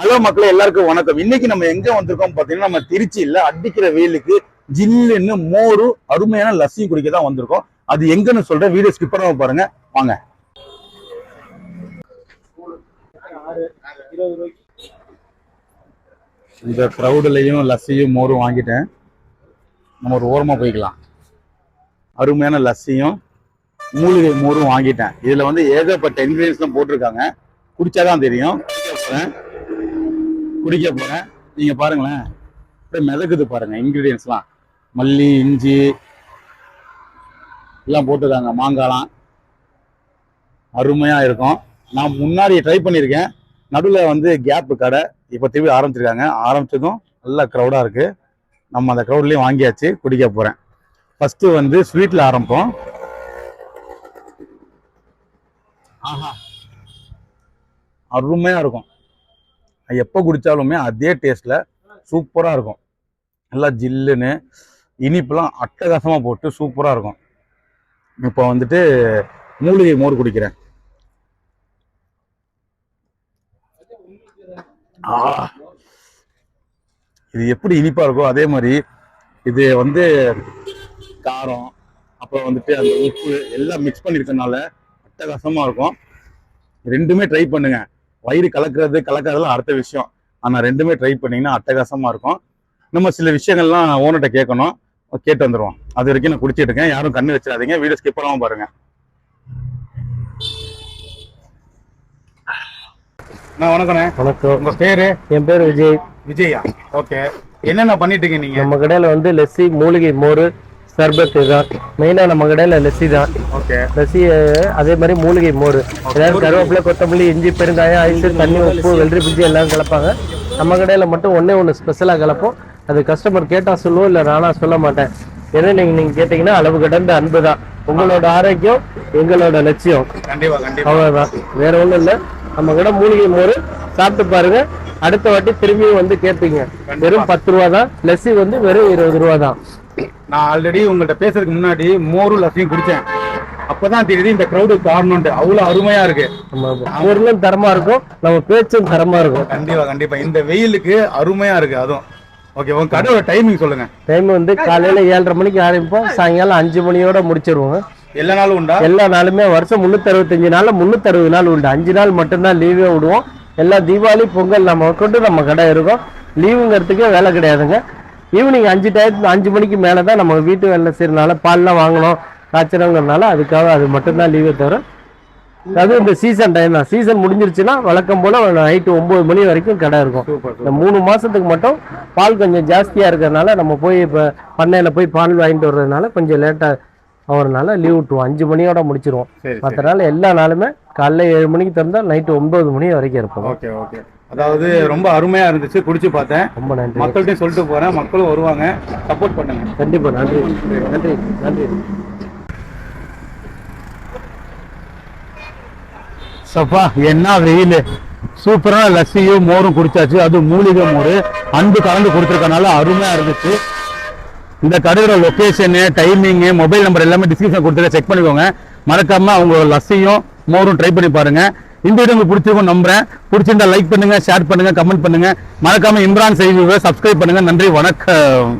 Hello மக்களே எல்லாருக்கும் வணக்கம். இன்னைக்கு நம்ம எங்க வந்திருக்கோம் பாத்தீங்கன்னா நம்ம திருச்சியில அடிக்கிற வெயிலுக்கு ஜில்லுன்னு மோரும் அருமையான லஸ்ஸியும் குடிக்க தான் வந்திருக்கோம். அது எங்கன்னு சொல்றேன் வீடியோ ஸ்கிப் பண்ணாம பாருங்க. வாங்க. இந்த க்ரௌடுலையும் லஸ்ஸியும் மோரும் வாங்கிட்டேன். நம்ம ஒரு ஓரமா போய்க்கலாம். அருமையான லஸ்ஸியும் மூலிகை மோரும் வாங்கிட்டேன். இதுல வந்து ஏகப்பட்ட இன்கிரீடியன்ஸ் தான் போட்டிருக்காங்க. குடிச்சாதான் தெரியும். குடிக்க போகிறேன் நீங்கள் பாருங்களேன். அப்படியே மிதக்குது பாருங்க இன்க்ரீடியன்ஸ்லாம் மல்லி இஞ்சி எல்லாம் போட்டிருக்காங்க மாங்காலாம் அருமையாக இருக்கும். நான் முன்னாடி ட்ரை பண்ணியிருக்கேன். நடுவில் வந்து கேப்பு கடை. இப்போ திருப்பி ஆரம்பிச்சிருக்காங்க. ஆரம்பிச்சதும் நல்ல க்ரௌடாக இருக்குது நம்ம அந்த க்ரௌட்லேயும் வாங்கியாச்சு குடிக்க போகிறேன் ஃபஸ்ட்டு வந்து ஸ்வீட்டில் ஆரம்பிப்போம். ஆஹா. அருமையாக இருக்கும். எப்போ குடித்தாலுமே அதே டேஸ்ட்டில் சூப்பராக இருக்கும். நல்லா ஜில்லுன்னு இனிப்புலாம் அட்டகாசமாக போட்டு சூப்பராக இருக்கும். இப்போ வந்துட்டு மூலிகை மோர் குடிக்கிறேன். ஆ. இது எப்படி இனிப்பாக இருக்கோ அதே மாதிரி இது வந்து காரம் அப்புறம் வந்துட்டு அந்த உப்பு எல்லாம் மிக்ஸ் பண்ணியிருக்கனால அட்டகாசமாக இருக்கும். ரெண்டுமே ட்ரை பண்ணுங்கள் வயிறு கலக்கிறது கலக்கிறதுலாம் அடுத்த விஷயம். ஆனா ரெண்டுமே ட்ரை பண்ணீங்கன்னா அட்டகாசமா இருக்கும். நம்ம சில விஷயங்கள்லாம் ஓனர்கிட்ட கேட்கணும். கேட்டு வந்துருவோம். அது வரைக்கும் நான் குடிச்சிட்டு இருக்கேன். யாரும் கண்ணு வச்சிடாதீங்க. வீடியோ ஸ்கிப் பண்ணாம பாருங்க. நான் வணக்கண்ணே. வணக்கம். உங்க பேரு? என் பேர் விஜய். விஜயா? ஓகே. என்னென்ன பண்ணிட்டு இருக்கீங்க நீங்க? நம்ம கடையில வந்து லஸ்ஸி மூலிகை மோர் சர்பத் தான் மெயினா நம்ம கடையில லஸ்ஸி தான். ஓகே. லஸ்ஸி அதே மாதிரி மூலிகை மோர். ஏதாவது கருவேப்பிலை கொத்தமல்லி இஞ்சி பெருங்காயம் ஐஸ் தண்ணி உப்பு வெள்ளரி பிஞ்சு எல்லாம் கலப்பாங்க. நம்ம கடையில மட்டும் ஒண்ணே ஒன்று ஸ்பெஷலாக கலப்போம். அது கஸ்டமர் கேட்டா சொல்லுவோம் இல்லை நானா சொல்ல மாட்டேன். ஏன்னா நீங்க நீங்க கேட்டீங்கன்னா அளவு கடந்த அன்பு தான். உங்களோட ஆரோக்கியம் எங்களோட லட்சியம். அவ்வளவுதான். வேற ஒண்ணும் இல்ல. நம்ம கடை மூலிகை மோர் சாப்பிட்டு பாருங்க. அடுத்த வாட்டி திரும்பியும் வந்து கேட்பீங்க வெறும் பத்து ரூபா தான் லஸ்ஸி வந்து வெறும் இருபது ரூபா தான் நான் ஆல்ரெடி உங்கள்ட்ட பேசுறதுக்கு முன்னாடி மோரும் லஸ்ஸியும் குடிச்சேன். அப்பதான் தெரியுது இந்த க்ரௌடு காரணம்ட்டு அவ்வளவு அருமையா இருக்கு. பொருளும் தரமா இருக்கும் நம்ம பேச்சும் தரமா இருக்கும். கண்டிப்பா கண்டிப்பா. இந்த வெயிலுக்கு அருமையா இருக்கு அதுவும். ஓகே உங்க கடையோட டைமிங் சொல்லுங்க. டைம் வந்து காலையில ஏழரை மணிக்கு ஆரம்பிப்போம் சாயங்காலம் அஞ்சு மணியோட முடிச்சிருவோம். எல்லா நாளும் உண்டா? எல்லா நாளுமே வருஷம் முன்னூத்தி அறுபத்தஞ்சு நாள்ல முன்னூத்தி அறுபது நாள் உண்டு. அஞ்சு நாள் மட்டும்தான் லீவே விடுவோம். எல்லா தீபாவளி பொங்கல் நம்ம கொண்டு நம்ம கடை இருக்கும். லீவுங்கிறதுக்கே வேலை கிடையாதுங்க. ஈவினிங் அஞ்சு டயத்து அஞ்சு மணிக்கு மேலே தான் நம்ம வீட்டு வேலை செய்யறதுனால பால்லாம் வாங்கணும் காய்ச்சறோங்கிறதுனால அதுக்காக அது மட்டும்தான் லீவே தவிர அது இந்த சீசன் டைம் தான். சீசன் முடிஞ்சிருச்சுன்னா வழக்கம் போல நைட்டு ஒன்பது மணி வரைக்கும் கடை இருக்கும். இந்த மூணு மாசத்துக்கு மட்டும் பால் கொஞ்சம் ஜாஸ்தியா இருக்கிறதுனால நம்ம போய் இப்போ பண்ணையில போய் பால் வாங்கிட்டு வர்றதுனால கொஞ்சம் லேட்டா ஆகிறதுனால லீவ் விட்டுருவோம். அஞ்சு மணியோட முடிச்சிருவோம். சரி சரி. மற்ற நாள் எல்லா நாளுமே காலைல ஏழு மணிக்கு திறந்தா நைட்டு ஒன்பது மணி வரைக்கும் இருப்போம். Okay okay. அதாவது ரொம்ப அருமையா இருந்துச்சு. குடிச்சு பார்த்தேன். ரொம்ப நன்றி. மக்கள்கிட்டயும் சொல்லிட்டு போறேன். மக்களும் வருவாங்க. சப்போர்ட் பண்ணுங்க. கண்டிப்பா நன்றி. நன்றி நன்றி. சப்பா என்ன வெயில். சூப்பரான லஸ்ஸியும் மோரும் குடிச்சாச்சு. அது மூலிகை மோர். அன்பு கலந்து கொடுத்துருக்கனால அருமையா இருந்துச்சு. இந்த கடையோட லொக்கேஷனு டைமிங்கு மொபைல் நம்பர் எல்லாமே டிஸ்கிரிப்ஷன் கொடுத்துட்டு செக் பண்ணிக்கோங்க. மறக்காம அவங்க லஸ்ஸையும் மோரும் ட்ரை பண்ணி பாருங்க. இந்த வீடியோ உங்களுக்கு பிடிச்சிருக்கும் நம்புறேன். பிடிச்சிருந்தா லைக் பண்ணுங்க ஷேர் பண்ணுங்க கமெண்ட் பண்ணுங்க. மறக்காம இம்ரான் செய்தி சப்ஸ்கிரைப் பண்ணுங்க. நன்றி வணக்கம்.